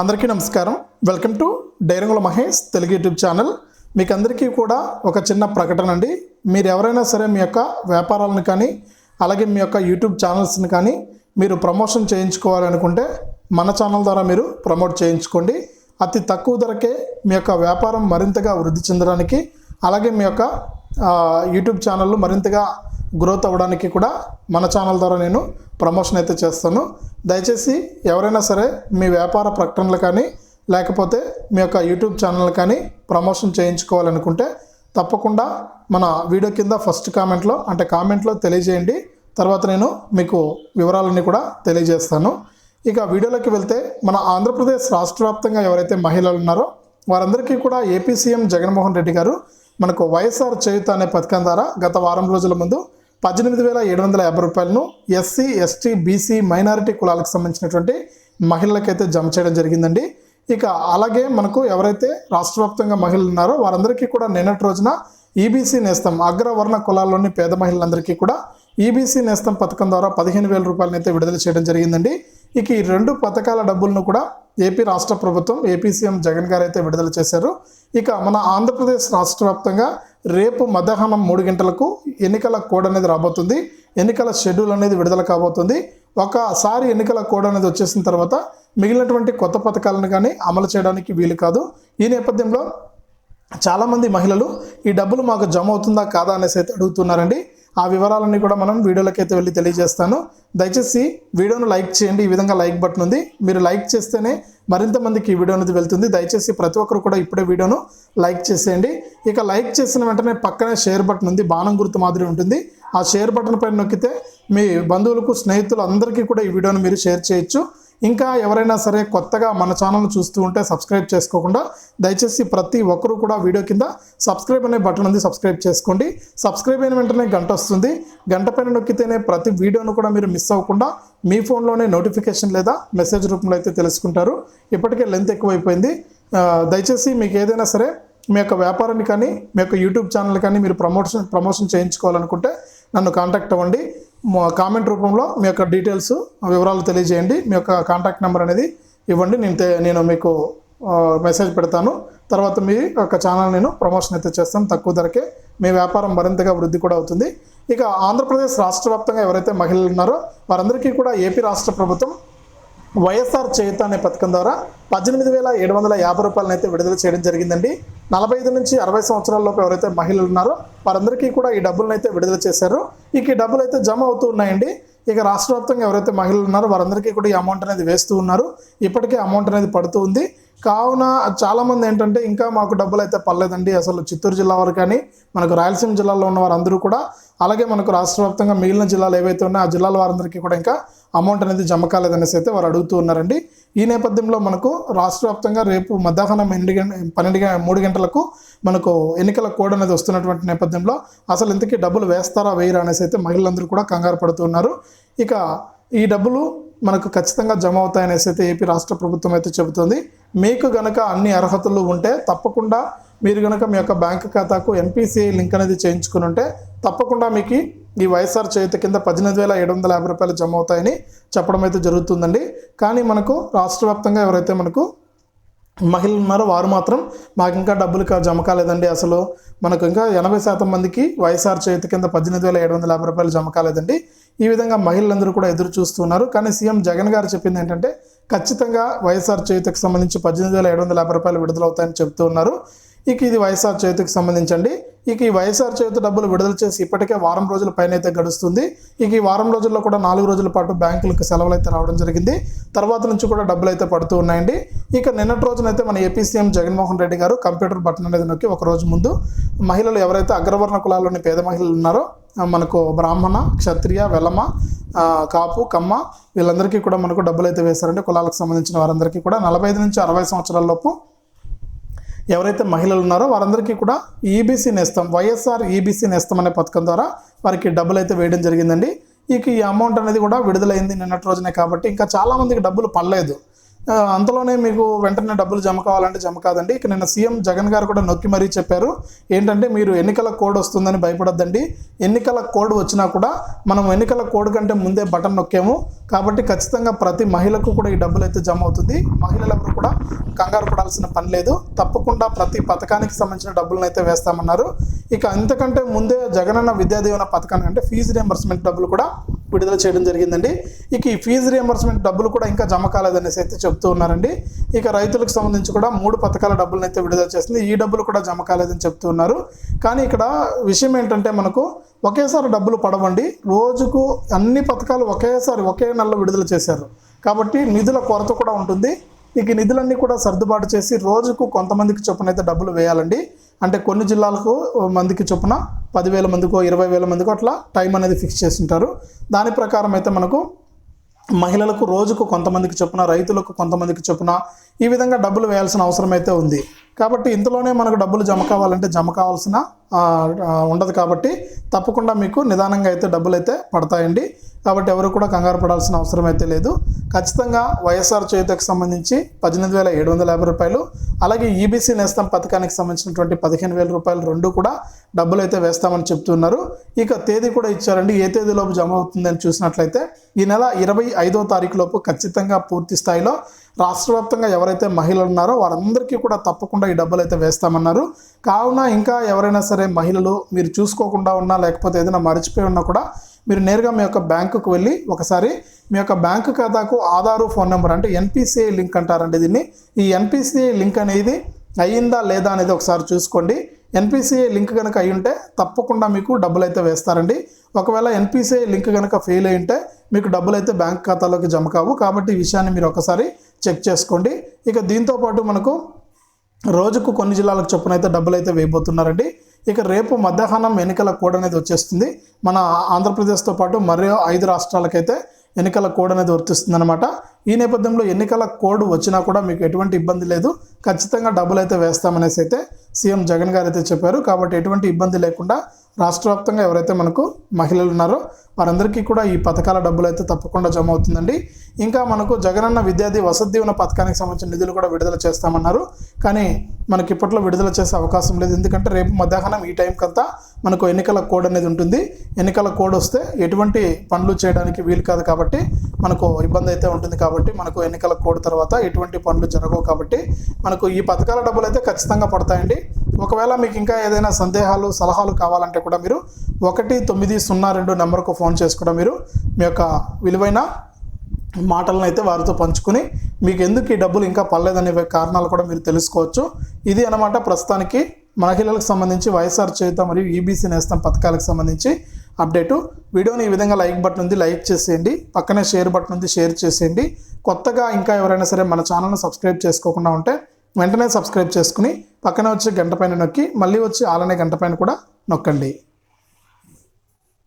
అందరికీ నమస్కారం. Welcome to డైరంగుల Mahesh Telugu YouTube channel. మీకు అందరికీ కూడా ఒక చిన్న ప్రకటన అండి. మీరు ఎవరైనా సరే మీ యొక్క వ్యాపారాలను కానీ అలాగే మీ యొక్క యూట్యూబ్ ఛానల్స్ని కానీ మీరు ప్రమోషన్ చేయించుకోవాలనుకుంటే మన ఛానల్ ద్వారా మీరు ప్రమోట్ చేయించుకోండి. అతి తక్కువ ధరకే మీ యొక్క వ్యాపారం మరింతగా వృద్ధి చెందడానికి అలాగే మీ యొక్క యూట్యూబ్ ఛానల్ మరింతగా గ్రోత్ అవ్వడానికి కూడా మన ఛానల్ ద్వారా నేను ప్రమోషన్ అయితే చేస్తాను. దయచేసి ఎవరైనా సరే మీ వ్యాపార ప్రకటనలు కానీ లేకపోతే మీ యొక్క యూట్యూబ్ ఛానల్ కానీ ప్రమోషన్ చేయించుకోవాలనుకుంటే తప్పకుండా మన వీడియో కింద ఫస్ట్ కామెంట్లో అంటే కామెంట్లో తెలియజేయండి. తర్వాత నేను మీకు వివరాలన్నీ కూడా తెలియజేస్తాను. ఇక వీడియోలోకి వెళ్తే మన ఆంధ్రప్రదేశ్ రాష్ట్ర వ్యాప్తంగా ఎవరైతే మహిళలు ఉన్నారో వారందరికీ కూడా ఏపీ సీఎం జగన్మోహన్ రెడ్డి గారు మనకు వైఎస్ఆర్ చేయుత అనే పథకం ద్వారా గత వారం రోజుల ముందు పద్దెనిమిది వేల ఏడు వందల యాభై రూపాయలను ఎస్సీ ఎస్టీ బీసీ మైనారిటీ కులాలకు సంబంధించినటువంటి మహిళలకైతే జమ చేయడం జరిగిందండి. ఇక అలాగే మనకు ఎవరైతే రాష్ట్ర వ్యాప్తంగా మహిళలు ఉన్నారో వారందరికీ కూడా నిన్నటి రోజున ఈబీసీ నేస్తం అగ్రవర్ణ కులాల్లోని పేద మహిళలందరికీ కూడా ఈబీసీ నేస్తం పథకం ద్వారా పదిహేను వేల రూపాయలను అయితే విడుదల చేయడం జరిగిందండి. ఇక ఈ రెండు పథకాల డబ్బులను కూడా ఏపీ రాష్ట్ర ప్రభుత్వం ఏపీ సీఎం జగన్ గారు అయితే విడుదల చేశారు. ఇక మన ఆంధ్రప్రదేశ్ రాష్ట్ర వ్యాప్తంగా రేపు మధ్యాహ్నం మూడు గంటలకు ఎన్నికల కోడ్ అనేది రాబోతుంది. ఎన్నికల షెడ్యూల్ అనేది విడుదల కాబోతుంది. ఒకసారి ఎన్నికల కోడ్ అనేది వచ్చేసిన తర్వాత మిగిలినటువంటి కొత్త పథకాలను కానీ అమలు చేయడానికి వీలు కాదు. ఈ నేపథ్యంలో చాలామంది మహిళలు ఈ డబ్బులు మాకు జమ అవుతుందా కాదా? అనేసి అయితే అడుగుతున్నారండి. ఆ వివరాలన్నీ కూడా మనం వీడియోలోకి అయితే వెళ్ళి తెలియజేస్తాను. దయచేసి వీడియోను లైక్ చేయండి. ఈ విధంగా లైక్ బటన్ ఉంది. మీరు లైక్ చేస్తేనే మరింత మందికి ఈ వీడియో అనేది వెళ్తుంది. దయచేసి ప్రతి ఒక్కరు కూడా ఇప్పుడే వీడియోను లైక్ చేసేయండి. ఇక లైక్ చేసిన వెంటనే పక్కనే షేర్ బటన్ ఉంది. బాణం గుర్తు మాదిరి ఉంటుంది. ఆ షేర్ బటన్ పైన నొక్కితే మీ బంధువులకు స్నేహితులు అందరికీ కూడా ఈ వీడియోను మీరు షేర్ చేయొచ్చు. ఇంకా ఎవరైనా సరే కొత్తగా మన ఛానల్ చూస్తూ ఉంటే సబ్స్క్రైబ్ చేసుకోకుండా దయచేసి ప్రతి ఒక్కరూ కూడా వీడియో కింద సబ్స్క్రైబ్ అనే బటన్ ఉంది సబ్స్క్రైబ్ చేసుకోండి. సబ్స్క్రైబ్ అయిన వెంటనే గంట వస్తుంది. గంట పైన నొక్కితేనే ప్రతి వీడియోను కూడా మీరు మిస్ అవ్వకుండా మీ ఫోన్లోనే నోటిఫికేషన్ లేదా మెసేజ్ రూపంలో అయితే తెలుసుకుంటారు. ఇప్పటికే లెంత్ ఎక్కువైపోయింది. దయచేసి మీకు ఏదైనా సరే మీ యొక్క వ్యాపారాన్ని కానీ మీ యొక్క యూట్యూబ్ ఛానల్ కానీ మీరు ప్రమోషన్ ప్రమోషన్ చేయించుకోవాలనుకుంటే నన్ను కాంటాక్ట్ అవ్వండి. కామెంట్ రూపంలో మీ యొక్క డీటెయిల్స్ వివరాలు తెలియజేయండి. మీ యొక్క కాంటాక్ట్ నెంబర్ అనేది ఇవ్వండి. నేను నేను మీకు మెసేజ్ పెడతాను. తర్వాత మీ యొక్క ఛానల్ నేను ప్రమోషన్ అయితే చేస్తాను. తక్కువ ధరకే మీ వ్యాపారం మరింతగా వృద్ధి కూడా అవుతుంది. ఇక ఆంధ్రప్రదేశ్ రాష్ట్ర వ్యాప్తంగా ఎవరైతే మహిళలు ఉన్నారో వారందరికీ కూడా ఏపీ రాష్ట్ర ప్రభుత్వం వైఎస్ఆర్ చేయుత అనే పథకం ద్వారా పద్దెనిమిది వేల ఏడు వందల యాభై రూపాయలను అయితే విడుదల చేయడం జరిగిందండి. నలభై ఐదు నుంచి అరవై సంవత్సరాలలోపు ఎవరైతే మహిళలు ఉన్నారో వారందరికీ కూడా ఈ డబ్బులను అయితే విడుదల చేశారు. ఇక ఈ డబ్బులు అయితే జమ అవుతూ ఉన్నాయండి. ఇక రాష్ట్ర వ్యాప్తంగా ఎవరైతే మహిళలు ఉన్నారో వారందరికీ కూడా ఈ అమౌంట్ అనేది వేస్తూ ఉన్నారు. ఇప్పటికే అమౌంట్ అనేది పడుతూ ఉంది. కావున చాలామంది ఏంటంటే ఇంకా మాకు డబ్బులు అయితే పర్లేదండి అసలు చిత్తూరు జిల్లా వారు కానీ మనకు రాయలసీమ జిల్లాలో ఉన్న వారందరూ కూడా అలాగే మనకు రాష్ట్ర వ్యాప్తంగా మిగిలిన జిల్లాలు ఏవైతే ఉన్నాయో ఆ జిల్లాల వారందరికీ కూడా ఇంకా అమౌంట్ అనేది జమ కాలేదనేసి అయితే వారు అడుగుతూ ఉన్నారండి. ఈ నేపథ్యంలో మనకు రాష్ట్ర వ్యాప్తంగా రేపు మధ్యాహ్నం ఎనిమిది గంట పన్నెండు గంట మూడు గంటలకు మనకు ఎన్నికల కోడ్ అనేది వస్తున్నటువంటి నేపథ్యంలో అసలు ఇంతకీ డబ్బులు వేస్తారా వేయరా అనేసి అయితే మహిళలందరూ కూడా కంగారు పడుతున్నారు ఇక ఈ డబ్బులు మనకు ఖచ్చితంగా జమ అవుతాయనేసి అయితే ఏపీ రాష్ట్ర ప్రభుత్వం అయితే చెబుతుంది. మీకు గనక అన్ని అర్హతలు ఉంటే తప్పకుండా మీరు గనక మీ యొక్క బ్యాంక్ ఖాతాకు ఎన్పిసిఐ లింక్ అనేది చేయించుకుని ఉంటే తప్పకుండా మీకు ఈ వైఎస్ఆర్ చేతి కింద పద్దెనిమిది వేల ఏడు వందల యాభై రూపాయలు జమ అవుతాయని చెప్పడం అయితే జరుగుతుందండి. కానీ మనకు రాష్ట్ర వ్యాప్తంగా ఎవరైతే మనకు మహిళలు ఉన్నారో వారు మాత్రం మాకు ఇంకా డబ్బులు కా- జమ కాలేదండి అసలు. మనకు ఇంకా ఎనభై శాతం మందికి వైఎస్ఆర్ చేతి కింద పద్దెనిమిది వేల ఏడు వందల యాభై రూపాయలు జమ కాలేదండి. ఈ విధంగా మహిళలందరూ కూడా ఎదురు చూస్తున్నారు. కానీ సీఎం జగన్ గారు చెప్పింది ఏంటంటే ఖచ్చితంగా వైఎస్ఆర్ చేతికి సంబంధించి పద్దెనిమిది వేల ఏడు వందల యాభై రూపాయలు విడుదలవుతాయని చెప్తూ ఉన్నారు. ఇక ఇది వైఎస్ఆర్ చేతికి సంబంధించండి. ఇక ఈ వైఎస్ఆర్ చేతి డబ్బులు విడుదల చేసి ఇప్పటికే వారం రోజుల పైన అయితే గడుస్తుంది. ఇక ఈ వారం రోజుల్లో కూడా నాలుగు రోజుల పాటు బ్యాంకులకు సెలవులు అయితే రావడం జరిగింది. తర్వాత నుంచి కూడా డబ్బులు అయితే పడుతూ ఉన్నాయండి. ఇక నిన్నటి రోజునైతే మన ఏపీ సీఎం జగన్మోహన్ రెడ్డి గారు కంప్యూటర్ బటన్ అనేది నొక్కి ఒక రోజు ముందు మహిళలు ఎవరైతే అగ్రవర్ణ కులాల్లోని పేద మహిళలు ఉన్నారో మనకు బ్రాహ్మణ క్షత్రియ వెలమ కాపు కమ్మ వీళ్ళందరికీ కూడా మనకు డబ్బులు అయితే వేశారంటే కులాలకు సంబంధించిన వారందరికీ కూడా నలభై ఐదు నుంచి అరవై సంవత్సరాల లోపు ఎవరైతే మహిళలు ఉన్నారో వారందరికీ కూడా ఈబీసీ నేస్తం వైఎస్ఆర్ ఈబీసీ నేస్తం అనే పథకం ద్వారా వారికి డబ్బులు అయితే వేయడం జరిగిందండి. ఇక ఈ అమౌంట్ అనేది కూడా విడుదలైంది నిన్నటి రోజునే కాబట్టి ఇంకా చాలామందికి డబ్బులు పడలేదు. అంతలోనే మీకు వెంటనే డబ్బులు జమ కావాలంటే జమ కాదండి. ఇక నిన్న సీఎం జగన్ గారు కూడా నొక్కి మరీ చెప్పారు. ఏంటంటే మీరు ఎన్నికల కోడ్ వస్తుందని భయపడొద్దండి. ఎన్నికల కోడ్ వచ్చినా కూడా మనం ఎన్నికల కోడ్ కంటే ముందే బటన్ నొక్కాము. కాబట్టి ఖచ్చితంగా ప్రతి మహిళకు కూడా ఈ డబ్బులు అయితే జమ అవుతుంది. మహిళలు ఎవరు కూడా కంగారు పడాల్సిన పని లేదు. తప్పకుండా ప్రతి పథకానికి సంబంధించిన డబ్బులను అయితే వేస్తామన్నారు. ఇక అంతకంటే ముందే జగనన్న విద్యాదీవన పథకానికి అంటే ఫీజు రియంబర్స్మెంట్ డబ్బులు కూడా విడుదల చేయడం జరిగిందండి. ఇక ఈ ఫీజు రియంబర్స్మెంట్ డబ్బులు కూడా ఇంకా జమ కాలేదనేసి అయితే చెప్తూ ఉన్నారండి. ఇక రైతులకు సంబంధించి కూడా మూడు పథకాల డబ్బులను అయితే విడుదల చేస్తుంది ఈ డబ్బులు కూడా జమ కాలేదని చెప్తూ ఉన్నారు. కానీ ఇక్కడ విషయం ఏంటంటే మనకు ఒకేసారి డబ్బులు పడవండి. రోజుకు అన్ని పథకాలు ఒకేసారి ఒకే నెలలో విడుదల చేశారు. కాబట్టి నిధుల కొరత కూడా ఉంటుంది. ఇక నిధులన్నీ కూడా సర్దుబాటు చేసి రోజుకు కొంతమందికి చొప్పున అయితే డబ్బులు వేయాలండి. అంటే కొన్ని జిల్లాలకు మందికి చొప్పున పదివేల మందికో ఇరవై వేల మందికో అట్లా టైం అనేది ఫిక్స్ చేసి ఉంటారు దాని ప్రకారం అయితే మనకు మహిళలకు రోజుకు కొంతమందికి చొప్పున రైతులకు కొంతమందికి చొప్పున ఈ విధంగా డబ్బులు వేయాల్సిన అవసరం అయితే ఉంది. కాబట్టి ఇంతలోనే మనకు డబ్బులు జమ కావాలంటే జమ కావాల్సిన ఉండదు కాబట్టి తప్పకుండా మీకు నిదానంగా అయితే డబ్బులు అయితే పడతాయండి. కాబట్టి ఎవరు కూడా కంగారు పడాల్సిన అవసరం అయితే లేదు. ఖచ్చితంగా వైఎస్ఆర్ చేయుతకు సంబంధించి పద్దెనిమిది వేల ఏడు వందల యాభై రూపాయలు అలాగే ఈబీసీ నేస్తం పథకానికి సంబంధించినటువంటి పదిహేను వేల రూపాయలు రెండు కూడా డబ్బులు అయితే వేస్తామని చెప్తున్నారు. ఇక తేదీ కూడా ఇచ్చారండి. ఏ తేదీలోపు జమ అవుతుందని చూసినట్లయితే ఈ నెల ఇరవై ఐదో తారీఖు లోపు ఖచ్చితంగా పూర్తి స్థాయిలో రాష్ట్ర వ్యాప్తంగా ఎవరైతే మహిళలు ఉన్నారో వారందరికీ కూడా తప్పకుండా ఈ డబ్బులు అయితే వేస్తామన్నారు. కావున ఇంకా ఎవరైనా సరే మహిళలు మీరు చూసుకోకుండా ఉన్నా లేకపోతే ఏదైనా మర్చిపోయి ఉన్నా కూడా మీరు నేరుగా మీ యొక్క బ్యాంకుకు వెళ్ళి ఒకసారి మీ యొక్క బ్యాంకు ఖాతాకు ఆధారు ఫోన్ నెంబర్ అంటే ఎన్పిసిఐ లింక్ అంటారండి దీన్ని. ఈ ఎన్పిసిఐ లింక్ అనేది అయ్యిందా లేదా అనేది ఒకసారి చూసుకోండి. ఎన్పిసిఐ లింక్ కనుక అయి ఉంటే తప్పకుండా మీకు డబ్బులు అయితే వేస్తారండి. ఒకవేళ ఎన్పిసిఐ లింక్ కనుక ఫెయిల్ అయి ఉంటే మీకు డబ్బులు అయితే బ్యాంక్ ఖాతాలోకి జమ కావు. కాబట్టి ఈ విషయాన్ని మీరు ఒకసారి చెక్ చేసుకోండి. ఇక దీంతో పాటు మనకు రోజుకు కొన్ని జిల్లాలకు చొప్పున అయితే డబ్బులు అయితే వేయబోతున్నారండి. ఇక రేపు మధ్యాహ్నం ఎన్నికల కోడ్ అనేది వచ్చేస్తుంది. మన ఆంధ్రప్రదేశ్తో పాటు మరో ఐదు రాష్ట్రాలకైతే ఎన్నికల కోడ్ అనేది వర్తిస్తుందన్నమాట. ఈ నేపథ్యంలో ఎన్నికల కోడ్ వచ్చినా కూడా మీకు ఎటువంటి ఇబ్బంది లేదు. ఖచ్చితంగా డబ్బులు అయితే వేస్తామనేసి అయితే సీఎం జగన్ గారు అయితే చెప్పారు. కాబట్టి ఎటువంటి ఇబ్బంది లేకుండా రాష్ట్ర వ్యాప్తంగా ఎవరైతే మనకు మహిళలు ఉన్నారో వారందరికీ కూడా ఈ పథకాల డబ్బులు అయితే తప్పకుండా జమ అవుతుందండి. ఇంకా మనకు జగనన్న విద్యార్థి వసతి దీవెన పథకానికి సంబంధించిన నిధులు కూడా విడుదల చేస్తామన్నారు. కానీ మనకి ఇప్పట్లో విడుదల చేసే అవకాశం లేదు. ఎందుకంటే రేపు మధ్యాహ్నం ఈ టైం కంతా మనకు ఎన్నికల కోడ్ అనేది ఉంటుంది. ఎన్నికల కోడ్ వస్తే ఎటువంటి పనులు చేయడానికి వీలు కాదు కాబట్టి మనకు ఇబ్బంది అయితే ఉంటుంది కాబట్టి మనకు ఎన్నికల కోడ్ తర్వాత ఎటువంటి పనులు జరగవు కాబట్టి మనకు ఈ పథకాల డబ్బులు అయితే ఖచ్చితంగా పడతాయండి. ఒకవేళ మీకు ఇంకా ఏదైనా సందేహాలు సలహాలు కావాలంటే కూడా మీరు ఒకటి తొమ్మిది సున్నా రెండు నెంబర్కు ఫోన్ చేసి కూడా మీరు మీ యొక్క విలువైన మాటలను అయితే వారితో పంచుకుని మీకు ఎందుకు ఈ డబ్బులు ఇంకా పడలేదనే కారణాలు కూడా మీరు తెలుసుకోవచ్చు. ఇది అన్నమాట ప్రస్తుతానికి మహిళలకు సంబంధించి వైఎస్ఆర్ చేత మరియు ఈబీసీ నేస్తం పథకాలకు సంబంధించి అప్డేటు. వీడియోని ఈ విధంగా లైక్ బటన్ ఉంది లైక్ చేసేయండి. పక్కనే షేర్ బటన్ ఉంది షేర్ చేసేయండి. కొత్తగా ఇంకా ఎవరైనా సరే మన ఛానల్ను సబ్స్క్రైబ్ చేసుకోకుండా ఉంటే వెంటనే సబ్స్క్రైబ్ చేసుకుని పక్కన వచ్చి గంట పైన నొక్కి మళ్ళీ వచ్చి ఆలనే గంట పైన కూడా నొక్కండి.